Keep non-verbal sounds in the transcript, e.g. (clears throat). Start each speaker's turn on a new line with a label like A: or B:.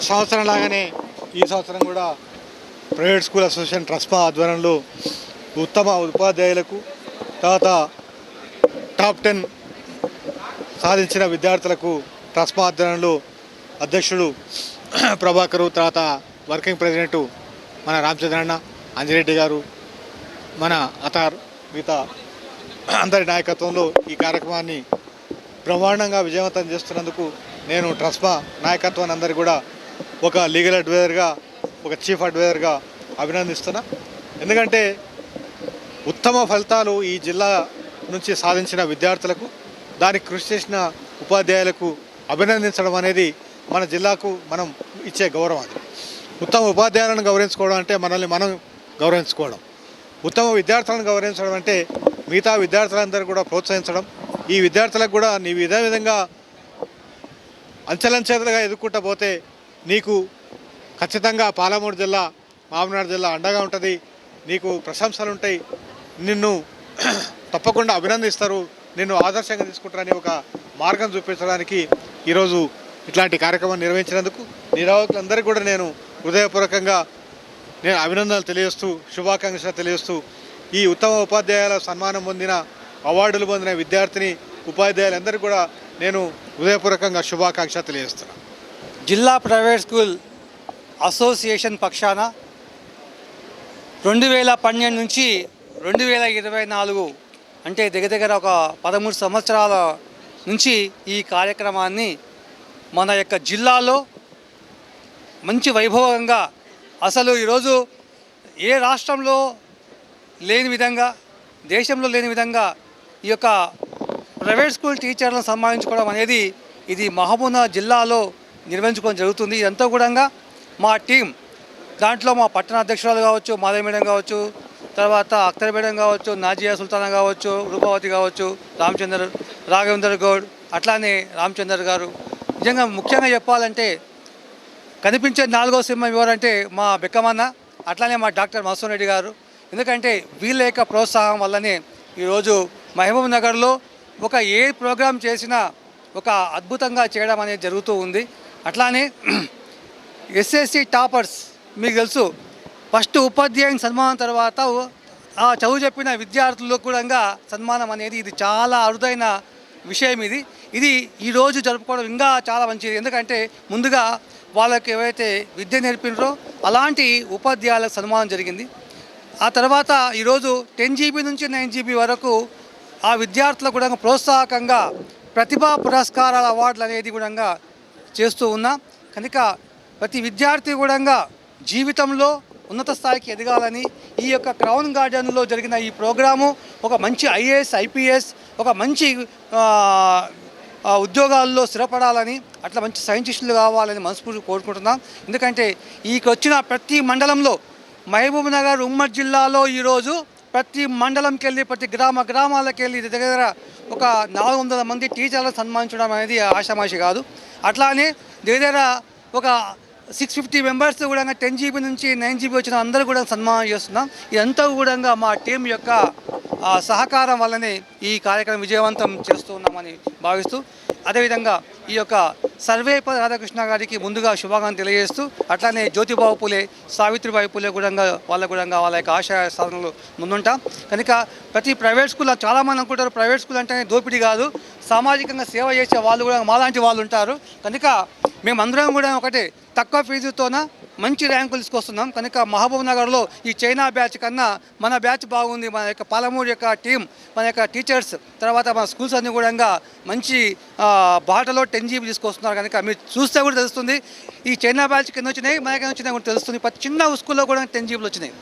A: గత సంవత్సరం లాగానే ఈ సంవత్సరం కూడా ప్రైవేట్ స్కూల్ అసోసియేషన్ ట్రస్పా ఆధ్వర్యంలో ఉత్తమ ఉపాధ్యాయులకు తర్వాత టాప్ టెన్ సాధించిన విద్యార్థులకు ట్రస్పా ఆధ్వర్యంలో అధ్యక్షుడు ప్రభాకరు తర్వాత వర్కింగ్ ప్రెసిడెంట్ మన రామచంద్రన్న అంజిరెడ్డి గారు మన అతార్ మిగతా అందరి నాయకత్వంలో ఈ కార్యక్రమాన్ని బ్రహ్మాండంగా విజయవంతం చేస్తున్నందుకు నేను ట్రస్పా నాయకత్వాన్ని అందరికీ కూడా ఒక లీగల్ అడ్వైజర్గా ఒక చీఫ్ అడ్వైజర్గా అభినందిస్తున్నా. ఎందుకంటే ఉత్తమ ఫలితాలు ఈ జిల్లా నుంచి సాధించిన విద్యార్థులకు దానికి కృషి చేసిన ఉపాధ్యాయులకు అభినందించడం అనేది మన జిల్లాకు మనం ఇచ్చే గౌరవం అది. ఉత్తమ ఉపాధ్యాయులను గౌరవించుకోవడం అంటే మనల్ని మనం గౌరవించుకోవడం. ఉత్తమ విద్యార్థులను గౌరవించడం అంటే మిగతా విద్యార్థులందరూ కూడా ప్రోత్సహించడం. ఈ విద్యార్థులకు కూడా నీ ఇదే విధంగా అంచెలంచెలుగా ఎదుర్కొంటా పోతే నీకు ఖచ్చితంగా పాలమూరు జిల్లా మామనాడు జిల్లా అండగా ఉంటుంది. నీకు ప్రశంసలు ఉంటాయి నిన్ను (clears throat) తప్పకుండా అభినందిస్తారు. నిన్ను ఆదర్శంగా తీసుకుంటారని ఒక మార్గం చూపించడానికి ఈరోజు ఇట్లాంటి కార్యక్రమం నిర్వహించినందుకు నిరావకులందరికీ కూడా నేను హృదయపూర్వకంగా నేను అభినందనలు తెలియజేస్తూ శుభాకాంక్షలు తెలియజేస్తూ ఈ ఉత్తమ ఉపాధ్యాయుల సన్మానం పొందిన అవార్డులు పొందిన విద్యార్థిని ఉపాధ్యాయులందరికీ కూడా నేను హృదయపూర్వకంగా శుభాకాంక్ష తెలియజేస్తున్నాను.
B: జిల్లా ప్రైవేట్ స్కూల్ అసోసియేషన్ పక్షాన రెండు వేల పన్నెండు నుంచి రెండు వేల ఇరవై నాలుగు అంటే దగ్గర దగ్గర ఒక పదమూడు సంవత్సరాల నుంచి ఈ కార్యక్రమాన్ని మన యొక్క జిల్లాలో మంచి వైభవంగా అసలు ఈరోజు ఏ రాష్ట్రంలో లేని విధంగా దేశంలో లేని విధంగా ఈ యొక్క ప్రైవేట్ స్కూల్ టీచర్లను సన్మానించుకోవడం అనేది ఇది మహబూనా జిల్లాలో నిర్వహించుకోవడం జరుగుతుంది. ఇదంతా కూడా మా టీం దాంట్లో మా పట్టణ అధ్యక్షురాలు కావచ్చు మాధవి మేడం కావచ్చు తర్వాత అఖ్తర్ మేడం కావచ్చు నాజియా సుల్తానా కావచ్చు రూపావతి కావచ్చు రామచందర్ రాఘవేందర్ గౌడ్ అట్లానే రామచందర్ గారు. నిజంగా ముఖ్యంగా చెప్పాలంటే కనిపించే నాలుగో సింహం ఎవరంటే మా బెక్కమన్న అట్లానే మా డాక్టర్ మసూన్ రెడ్డి గారు. ఎందుకంటే వీళ్ళ యొక్క ప్రోత్సాహం వల్లనే ఈరోజు మహబూబ్ నగర్లో ఒక ఏ ప్రోగ్రాం చేసినా ఒక అద్భుతంగా చేయడం అనేది జరుగుతూ ఉంది. అట్లానే ఎస్ఎస్సి టాపర్స్ మీకు తెలుసు ఫస్ట్ ఉపాధ్యాయుని సన్మానం తర్వాత ఆ చదువు చెప్పిన విద్యార్థులకు కూడా సన్మానం అనేది ఇది చాలా అరుదైన విషయం ఇది. ఇది ఈరోజు జరుపుకోవడం ఇంకా చాలా మంచిది. ఎందుకంటే ముందుగా వాళ్ళకి ఏవైతే విద్య నేర్పినరో అలాంటి ఉపాధ్యాయులకు సన్మానం జరిగింది. ఆ తర్వాత ఈరోజు టెన్ జీబీ నుంచి నైన్ జీబీ వరకు ఆ విద్యార్థులకు కూడా ప్రోత్సాహకంగా ప్రతిభా పురస్కారాల అవార్డులు అనేది కూడా చేస్తూ ఉన్నా. కనుక ప్రతి విద్యార్థి కూడా జీవితంలో ఉన్నత స్థాయికి ఎదగాలని ఈ యొక్క క్రౌన్ గార్డెన్లో జరిగిన ఈ ప్రోగ్రాము ఒక మంచి ఐఏఎస్ ఐపీఎస్ ఒక మంచి ఉద్యోగాల్లో స్థిరపడాలని అట్లా మంచి సైంటిస్టులు కావాలని మనస్ఫూర్తి కోరుకుంటున్నాం. ఎందుకంటే ఈ వచ్చిన ప్రతి మండలంలో మహబూబ్ నగర్ ఉమ్మడి జిల్లాలో ఈరోజు ప్రతి మండలంకి వెళ్ళి ప్రతి గ్రామ గ్రామాలకు వెళ్ళి దగ్గర ఒక నాలుగు వందల మంది టీచర్లను సన్మానించడం అనేది ఆషామాషి కాదు. అట్లానే అని దగ్గర ఒక సిక్స్ ఫిఫ్టీ మెంబర్స్ కూడా టెన్ జీబీ నుంచి నైన్ జీబీ వచ్చిన అందరూ కూడా సన్మానం చేస్తున్నాం. ఇదంతా కూడా మా టీం యొక్క ఆ, సహకారం వల్లనే ఈ కార్యక్రమం విజయవంతం చేస్తూ ఉన్నామని భావిస్తూ అదేవిధంగా ఈ యొక్క సర్వేప రాధాకృష్ణ గారికి ముందుగా శుభాకాంక్షలు తెలియజేస్తూ అట్లానే జ్యోతిబాబు పూలే సావిత్రిబాయి పూలే కూడా వాళ్ళ కూడా వాళ్ళ యొక్క ఆశయ సాధనలు ముందుంటాం. కనుక ప్రతి ప్రైవేట్ స్కూల్ చాలామంది అనుకుంటారు ప్రైవేట్ స్కూల్ అంటేనే దోపిడీ కాదు సామాజికంగా సేవ చేసే వాళ్ళు కూడా మాలాంటి వాళ్ళు ఉంటారు. కనుక మేమందరం కూడా ఒకటే తక్కువ ఫీజుతోన మంచి ర్యాంకులు తీసుకొస్తున్నాం. కనుక మహబూబ్ నగర్లో ఈ చైనా బ్యాచ్ కన్నా మన బ్యాచ్ బాగుంది. మన యొక్క పాలమూరు యొక్క టీం మన యొక్క టీచర్స్ తర్వాత మన స్కూల్స్ అన్ని కూడా మంచి బాటలో టెన్ జీబీ తీసుకొస్తున్నారు. కనుక మీరు చూస్తే కూడా తెలుస్తుంది. ఈ చైనా బ్యాచ్ కింద వచ్చినాయి మన కింద వచ్చినాయి కూడా తెలుస్తుంది. ప్రతి చిన్న స్కూల్లో కూడా టెన్ జీబీలు వచ్చినాయి.